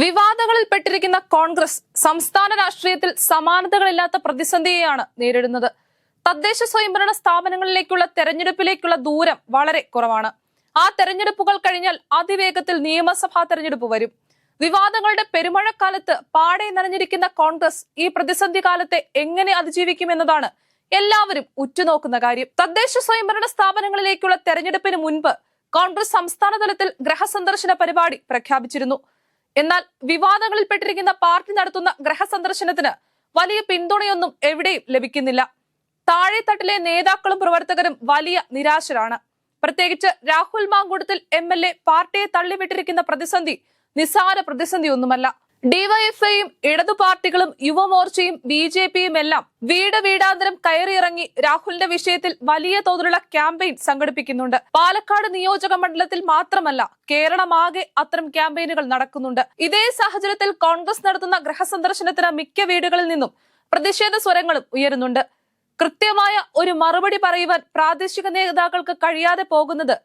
വിവാദങ്ങളിൽ പെട്ടിരിക്കുന്ന കോൺഗ്രസ് സംസ്ഥാന രാഷ്ട്രീയത്തിൽ സമാനതകളില്ലാത്ത പ്രതിസന്ധിയെയാണ് നേരിടുന്നത്. തദ്ദേശ സ്വയംഭരണ സ്ഥാപനങ്ങളിലേക്കുള്ള തെരഞ്ഞെടുപ്പിലേക്കുള്ള ദൂരം വളരെ കുറവാണ്. ആ തെരഞ്ഞെടുപ്പുകൾ കഴിഞ്ഞാൽ അതിവേഗത്തിൽ നിയമസഭാ തെരഞ്ഞെടുപ്പ് വരും. വിവാദങ്ങളുടെ പെരുമഴക്കാലത്ത് പാടെ നനഞ്ഞിരിക്കുന്ന കോൺഗ്രസ് ഈ പ്രതിസന്ധി കാലത്തെ എങ്ങനെ അതിജീവിക്കുമെന്നതാണ് എല്ലാവരും ഉറ്റുനോക്കുന്ന കാര്യം. തദ്ദേശ സ്വയംഭരണ സ്ഥാപനങ്ങളിലേക്കുള്ള തെരഞ്ഞെടുപ്പിന് മുൻപ് കോൺഗ്രസ് സംസ്ഥാന തലത്തിൽ ഗ്രഹസന്ദർശന പരിപാടി പ്രഖ്യാപിച്ചിരുന്നു. എന്നാൽ വിവാദങ്ങളിൽപ്പെട്ടിരിക്കുന്ന പാർട്ടി നടത്തുന്ന ഗ്രഹസന്ദർശനത്തിന് വലിയ പിന്തുണയൊന്നും എവിടെയും ലഭിക്കുന്നില്ല. താഴെത്തട്ടിലെ നേതാക്കളും പ്രവർത്തകരും വലിയ നിരാശരാണ്. പ്രത്യേകിച്ച് Rahul Mamkootathil M L A പാർട്ടിയെ തള്ളിവിട്ടിരിക്കുന്ന പ്രതിസന്ധി നിസ്സാര പ്രതിസന്ധിയൊന്നുമല്ല. ഡിവൈഎഫ്ഐയും ഇടതു പാർട്ടികളും യുവമോർച്ചയും ബി ജെ പിയും എല്ലാം വീട് വീടാന്തരം കയറിയിറങ്ങി രാഹുലിന്റെ വിഷയത്തിൽ വലിയ തോതിലുള്ള ക്യാമ്പയിൻ സംഘടിപ്പിക്കുന്നുണ്ട്. പാലക്കാട് നിയോജക മണ്ഡലത്തിൽ മാത്രമല്ല കേരളമാകെ അത്തരം ക്യാമ്പയിനുകൾ നടക്കുന്നുണ്ട്. ഇതേ സാഹചര്യത്തിൽ കോൺഗ്രസ് നടത്തുന്ന ഗൃഹസന്ദർശനത്തിന് മിക്ക വീടുകളിൽ നിന്നും പ്രതിഷേധ സ്വരങ്ങളും ഉയരുന്നുണ്ട്. കൃത്യമായ ഒരു മറുപടി പറയുവാൻ പ്രാദേശിക നേതാക്കൾക്ക് കഴിയാതെ പോകുന്നത്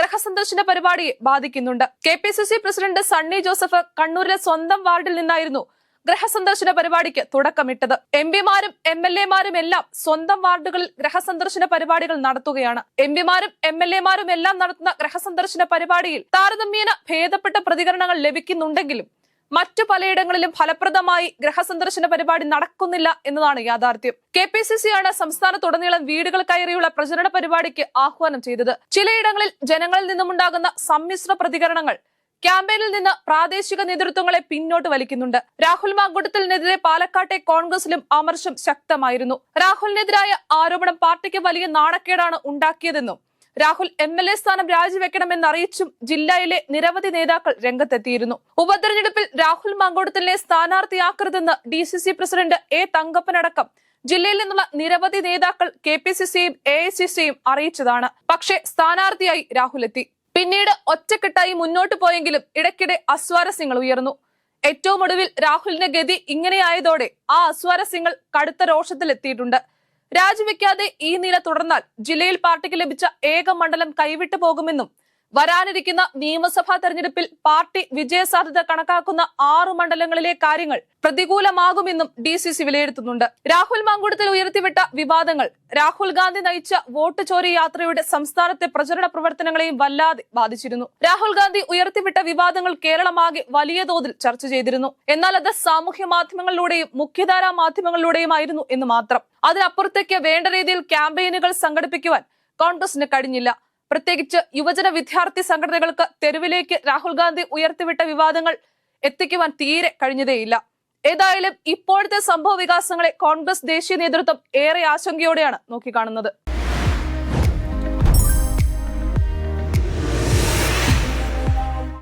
ഗ്രഹസന്ദർശന പരിപാടി ബാധിക്കുന്നുണ്ട്. K P C C president Sunny Joseph കണ്ണൂരിലെ സ്വന്തം വാർഡിൽ നിന്നായിരുന്നു ഗ്രഹസന്ദർശന പരിപാടിക്ക് തുടക്കമിട്ടത്. എം പിമാരും എം എൽ എമാരും എല്ലാം സ്വന്തം വാർഡുകളിൽ ഗ്രഹസന്ദർശന പരിപാടികൾ നടത്തുകയാണ്. എം പിമാരും എം എൽ എമാരും എല്ലാം നടത്തുന്ന ഗ്രഹസന്ദർശന പരിപാടിയിൽ താരതമ്യേന ഭേദപ്പെട്ട പ്രതികരണങ്ങൾ ലഭിക്കുന്നുണ്ടെങ്കിലും മറ്റു പലയിടങ്ങളിലും ഫലപ്രദമായി ഗ്രഹസന്ദർശന പരിപാടി നടക്കുന്നില്ല എന്നതാണ് യാഥാർത്ഥ്യം. കെ പി സി സി ആണ് സംസ്ഥാനത്തുടനീളം വീടുകൾ കയറിയുള്ള പ്രചരണ പരിപാടിക്ക് ആഹ്വാനം ചെയ്തത്. ചിലയിടങ്ങളിൽ ജനങ്ങളിൽ നിന്നുമുണ്ടാകുന്ന സമ്മിശ്ര പ്രതികരണങ്ങൾ ക്യാമ്പയിനിൽ നിന്ന് പ്രാദേശിക നേതൃത്വങ്ങളെ പിന്നോട്ട് വലിക്കുന്നുണ്ട്. രാഹുൽ മാങ്കൂട്ടത്തിനെതിരെ പാലക്കാട്ടെ കോൺഗ്രസിലും അമർശം ശക്തമായിരുന്നു. രാഹുലിനെതിരായ ആരോപണം പാർട്ടിക്ക് വലിയ നാണക്കേടാണ് ഉണ്ടാക്കിയതെന്നും രാഹുൽ എം എൽ എ സ്ഥാനം രാജിവെക്കണമെന്ന് അറിയിച്ചും ജില്ലയിലെ നിരവധി നേതാക്കൾ രംഗത്തെത്തിയിരുന്നു. ഉപതെരഞ്ഞെടുപ്പിൽ രാഹുൽ മങ്കോടത്തിലെ സ്ഥാനാർത്ഥിയാക്കരുതെന്ന് D C C president A തങ്കപ്പനടക്കം ജില്ലയിൽ നിന്നുള്ള നിരവധി നേതാക്കൾ കെ പി സി സിയും എ ഐ സി സിയും അറിയിച്ചതാണ്. പക്ഷേ സ്ഥാനാർത്ഥിയായി രാഹുൽ എത്തി പിന്നീട് ഒറ്റക്കെട്ടായി മുന്നോട്ട് പോയെങ്കിലും ഇടയ്ക്കിടെ അസ്വാരസ്യങ്ങൾ ഉയർന്നു. ഏറ്റവും ഒടുവിൽ രാഹുലിന്റെ ഗതി ഇങ്ങനെയായതോടെ ആ അസ്വാരസ്യങ്ങൾ കടുത്ത രോഷത്തിലെത്തിയിട്ടുണ്ട്. രാജിവെക്കാതെ ഈ നില തുടർന്നാൽ ജില്ലയിൽ പാർട്ടിക്ക് ലഭിച്ച ഏക മണ്ഡലം കൈവിട്ടു പോകുമെന്നും വരാനിരിക്കുന്ന നിയമസഭാ തെരഞ്ഞെടുപ്പിൽ പാർട്ടി വിജയസാധ്യത കണക്കാക്കുന്ന ആറു മണ്ഡലങ്ങളിലെ കാര്യങ്ങൾ പ്രതികൂലമാകുമെന്നും ഡി സി സി വിലയിരുത്തുന്നുണ്ട്. രാഹുൽ മാങ്കുടത്തിൽ ഉയർത്തിവിട്ട വിവാദങ്ങൾ രാഹുൽ ഗാന്ധി നയിച്ച വോട്ട് ചോരി യാത്രയുടെ സംസ്ഥാനത്തെ പ്രചരണ പ്രവർത്തനങ്ങളെയും വല്ലാതെ ബാധിച്ചിരുന്നു. രാഹുൽ ഗാന്ധി ഉയർത്തിവിട്ട വിവാദങ്ങൾ കേരളമാകെ വലിയ തോതിൽ ചർച്ച ചെയ്തിരുന്നു. എന്നാൽ അത് സാമൂഹ്യ മാധ്യമങ്ങളിലൂടെയും മുഖ്യധാരാ മാധ്യമങ്ങളിലൂടെയുമായിരുന്നു എന്ന് മാത്രം. അതിനപ്പുറത്തേക്ക് വേണ്ട രീതിയിൽ ക്യാമ്പയിനുകൾ സംഘടിപ്പിക്കുവാൻ കോൺഗ്രസിന് കഴിഞ്ഞില്ല. പ്രത്യേകിച്ച് യുവജന വിദ്യാർത്ഥി സംഘടനകൾക്ക് തെരുവിലേക്ക് രാഹുൽ ഗാന്ധി ഉയർത്തിവിട്ട വിവാദങ്ങൾ എത്തിക്കുവാൻ തീരെ കഴിഞ്ഞതേയില്ല. ഏതായാലും ഇപ്പോഴത്തെ സംഭവ വികാസങ്ങളെ കോൺഗ്രസ് ദേശീയ നേതൃത്വം ഏറെ ആശങ്കയോടെയാണ് നോക്കിക്കാണുന്നത്.